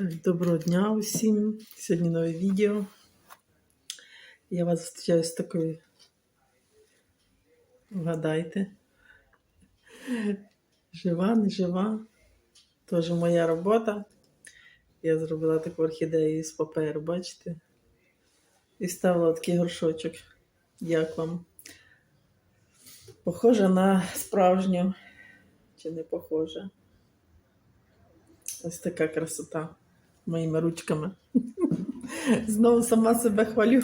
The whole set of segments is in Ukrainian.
Так, доброго дня усім. Сьогодні нове відео. Я вас зустрічаю з такою. Вгадайте. Жива, не жива. Теж моя робота. Я зробила таку орхідею з паперу, бачите? І ставила такий горшочок. Як вам? Похожа на справжню. Чи не похожа? Ось така красота моїми ручками. Знову сама себе хвалю.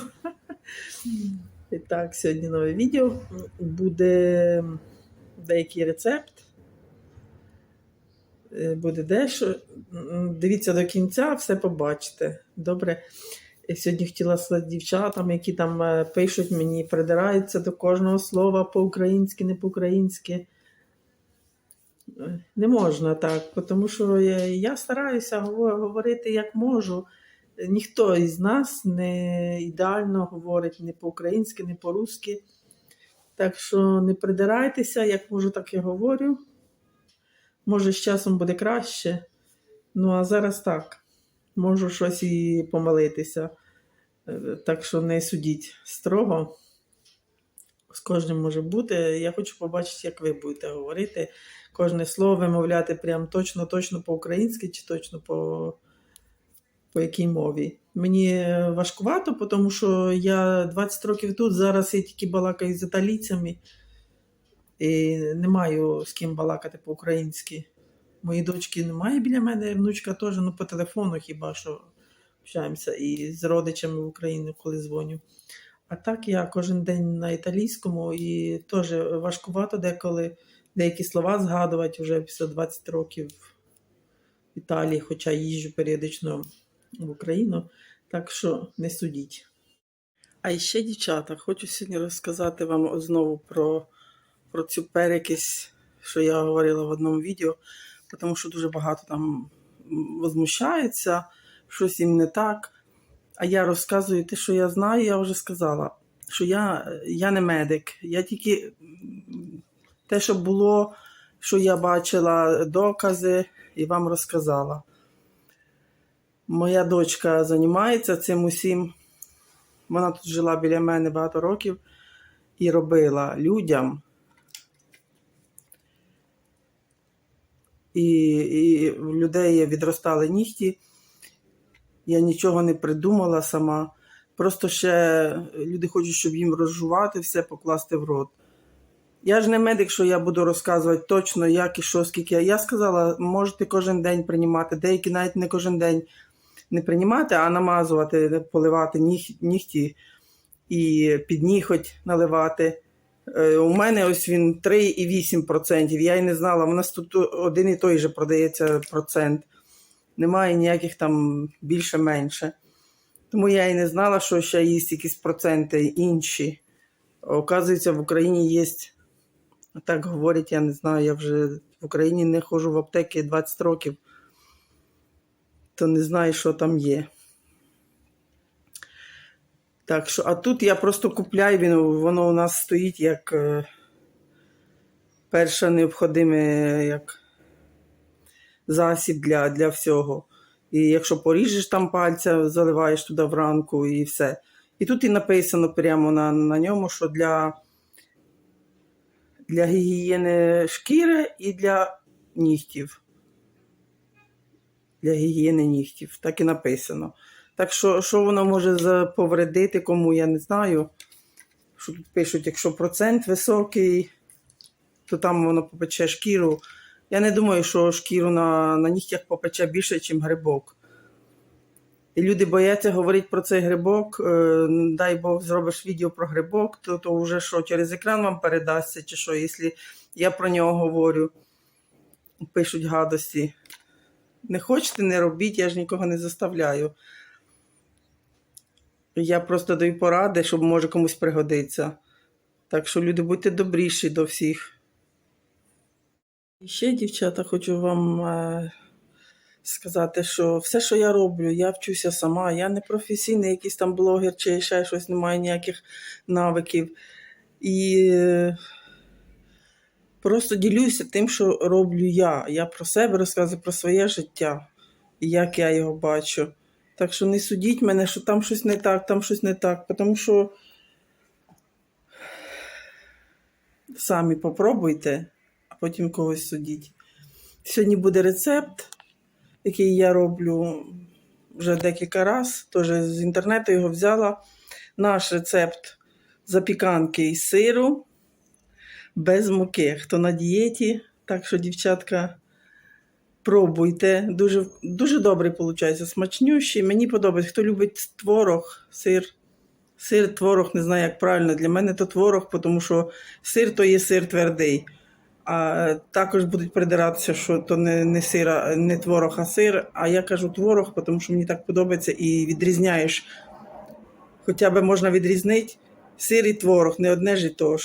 І так, сьогодні нове відео. Буде деякий рецепт. Е, Буде дещо. Дивіться до кінця, все побачите. Добре. Я сьогодні хотіла сказати дівчатам, які там е, пишуть мені, придираються до кожного слова по-українськи, не по-українськи. Не можна так, тому що я, я стараюся говорити як можу. Ніхто із нас не ідеально говорить ні по-українськи, ні по-русски. Так що не придирайтеся, як можу, так і говорю. Може, з часом буде краще. Ну, а зараз так. Можу щось і помилитися. Е, Так що не судіть строго. З кожним може бути. Я хочу побачити, як ви будете говорити. Кожне слово вимовляти прям точно-точно по-українськи чи точно по, по якій мові. Мені важкувато, тому що я 20 років тут, зараз я тільки балакаю з італійцями і не маю з ким балакати по-українськи. Моєї дочки немає біля мене, внучка теж, ну по телефону хіба що общаємося і з родичами в Україні, коли дзвоню. А так я кожен день на італійському і теж важкувато деколи деякі слова згадувати вже після 20 років в Італії, хоча їжджу періодично в Україну. Так що не судіть. А ще, дівчата, хочу сьогодні розказати вам знову про, про цю перекись, що я говорила в одному відео, тому що дуже багато там возмущається, щось їм не так. А я розказую те, що я знаю, я вже сказала, що я, я не медик. Я тільки те, що було, що я бачила, докази і вам розказала. Моя дочка займається цим усім. Вона тут жила біля мене багато років і робила людям. І, і в людей відростали нігті. Я нічого не придумала сама. Просто ще люди хочуть, щоб їм розжувати все, покласти в рот. Я ж не медик, що я буду розказувати точно, як і що, скільки. Я сказала, можете кожен день приймати, деякі навіть не кожен день не приймати, а намазувати, поливати ніг, нігті і під ніготь наливати. Е, У мене ось він 3,8%. Я й не знала, у нас тут один і той же продається процент. Немає ніяких там більше-менше. Тому я і не знала, що ще є якісь проценти інші. Оказується, в Україні є. Так говорять, я не знаю, я вже в Україні не ходжу в аптеки 20 років, то не знаю, що там є. Так що, а тут я просто купляю, він, воно у нас стоїть як е, перше необхідне як засіб для, для всього. І якщо поріжеш там пальця, заливаєш туди вранку і все. І тут і написано прямо на, на ньому, що для, для гігієни шкіри і для нігтів. Для гігієни нігтів. Так і написано. Так що, що воно може повредити кому, я не знаю. Що тут пишуть, якщо процент високий, то там воно попече шкіру. Я не думаю, що шкіру на, на нігтях попече більше, ніж грибок. І люди бояться говорити про цей грибок. Е, дай Бог, зробиш відео про грибок, то, то вже що, через екран вам передасться, чи що, якщо я про нього говорю, пишуть гадості. Не хочете, не робіть, я ж нікого не заставляю. Я просто даю поради, щоб може комусь пригодиться. Так що, люди, будьте добріші до всіх. І ще, дівчата, хочу вам е, сказати, що все, що я роблю, я вчуся сама. Я не професійний якийсь там блогер чи ще щось, не маю ніяких навиків. І е, просто ділюся тим, що роблю я. Я про себе розказую про своє життя. і як я його бачу. Так що не судіть мене, що там щось не так, там щось не так. Тому що самі попробуйте, потім когось судіть. Сьогодні буде рецепт, який я роблю вже декілька разів. Теж з інтернету його взяла. Наш рецепт запіканки із сиру без муки. Хто на дієті, так що, дівчатка, пробуйте. Дуже, дуже добрий виходить, смачнющий. Мені подобається. Хто любить творог, сир. Сир, творог, не знаю, як правильно. Для мене то творог, тому що сир то є сир твердий. А також будуть придиратися, що то не, не сир, а- не творог, а сир. А я кажу творог, тому що мені так подобається і відрізняєш. Хоча б можна відрізнити сир і творог, не одне ж і то.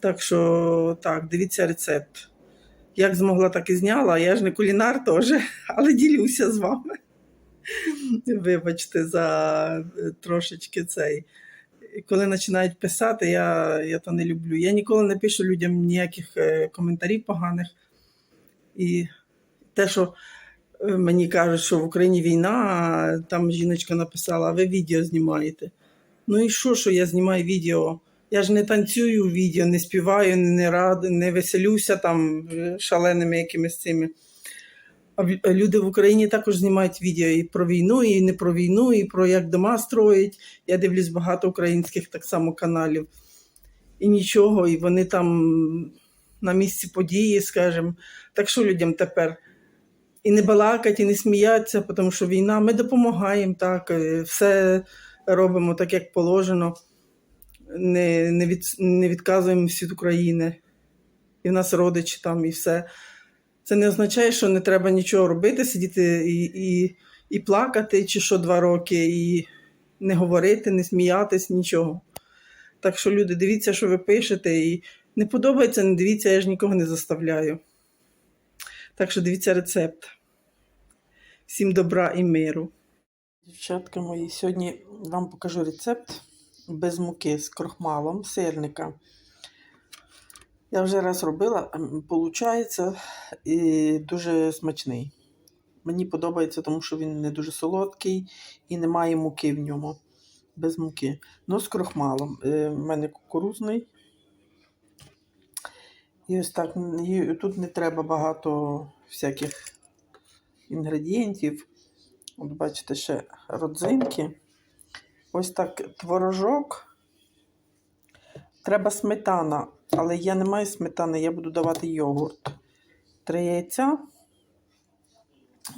Так що так, дивіться рецепт. Як змогла, так і зняла. Я ж не кулінар теж, але ділюся з вами. Вибачте за трошечки цей. Коли починають писати, я, я то не люблю. Я ніколи не пишу людям ніяких е, коментарів поганих. І те, що е, мені кажуть, що в Україні війна, а там жіночка написала, а ви відео знімаєте. Ну і що, що я знімаю відео? Я ж не танцюю в відео, не співаю, не рад, не веселюся там е, шаленими якимись цими. А люди в Україні також знімають відео і про війну, і не про війну, і про як дома строїть. Я дивлюсь багато українських так само каналів. І нічого, і вони там на місці події, скажімо. Так що людям тепер? І не балакать, і не сміяться, тому що війна. Ми допомагаємо так, е, все робимо так, як положено. Не, не, від, не відказуємо від України. І в нас родичі там, і все. Це не означає, що не треба нічого робити, сидіти і, і, і плакати, чи що два роки, і не говорити, не сміятись, нічого. Так що, люди, дивіться, що ви пишете, і не подобається, не дивіться, я ж нікого не заставляю. Так що дивіться рецепт. Всім добра і миру. Дівчатка мої, сьогодні вам покажу рецепт без муки з крохмалом сирника. Я вже раз робила, виходить, і дуже смачний. Мені подобається, тому що він не дуже солодкий і немає муки в ньому. Без муки. Ну, з крохмалом. Е, У мене кукурузний. І ось так. і Тут не треба багато всяких інгредієнтів. От бачите, ще родзинки. Ось так творожок. Треба сметана, але я не маю сметани, я буду давати йогурт. Три яйця.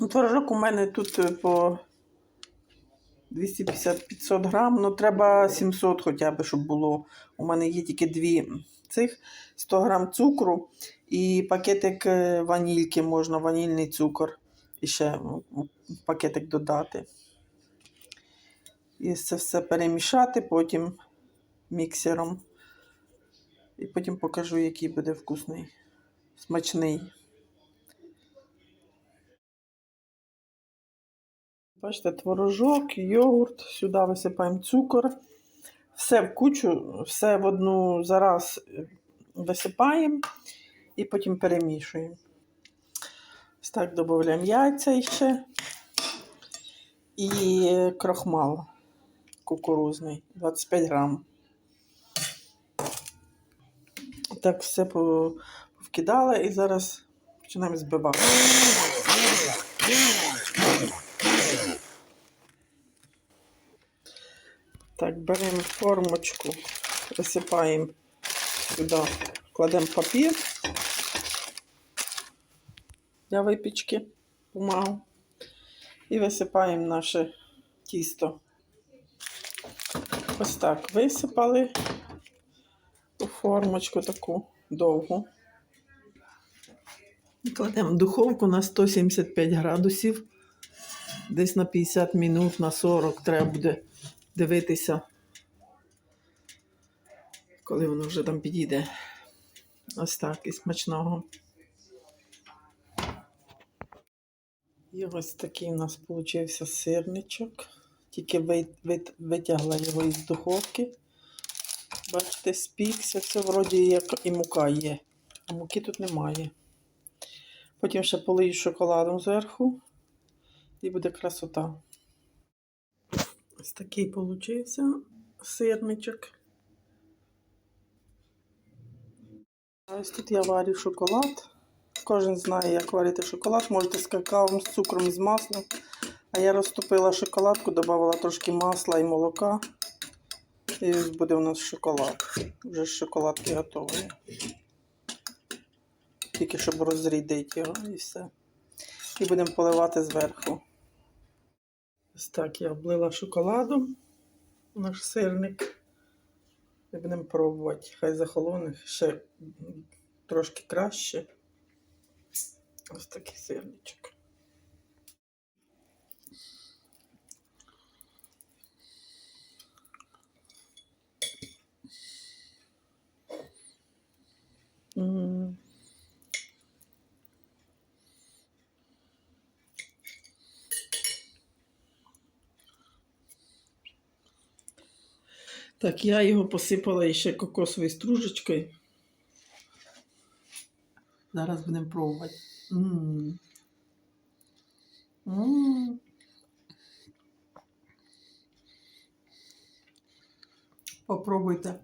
Ну, Творожок у мене тут е, по 250-500 грам, ну треба 700 хоча б, щоб було. У мене є тільки дві цих 100 грам цукру і пакетик е, ванільки можна, ванільний цукор. І ще пакетик додати. І це все перемішати потім міксером. І потім покажу, який буде вкусний, смачний. Бачите, творожок, йогурт, сюди висипаємо цукор. Все в кучу, все в одну зараз висипаємо і потім перемішуємо. Так додаємо яйця ще. І крохмал кукурузний 25 грам. Так все по- повкидала і зараз починаємо збивати. Так, беремо формочку, висипаємо сюди, кладемо папір для випічки, бумагу. І висипаємо наше тісто. Ось так висипали формочку таку довгу. Кладемо в духовку на 175 градусів. Десь на 50 минут, на 40 треба буде дивитися, коли воно вже там підійде. Ось так і смачного. І ось такий у нас получився сирничок. Тільки ви- ви- витягла його із духовки. Бачите, спікся, все вроді як і мука є. А муки тут немає. Потім ще полию шоколадом зверху. І буде красота. Ось такий получився сирничок. Ось тут я варю шоколад. Кожен знає, як варити шоколад. Можете з какао, з цукром і з маслом. А я розтопила шоколадку, додавала трошки масла і молока. І буде у нас шоколад. Вже шоколадки готові. Тільки щоб розрідити його і все. І будемо поливати зверху. Ось так я облила шоколадом наш сирник. І будемо пробувати. Хай захолоне ще трошки краще. Ось такий сирничок. Так, я його посипала ще кокосовою стружечкою. Зараз будемо пробувати. М. М. Попробуйте.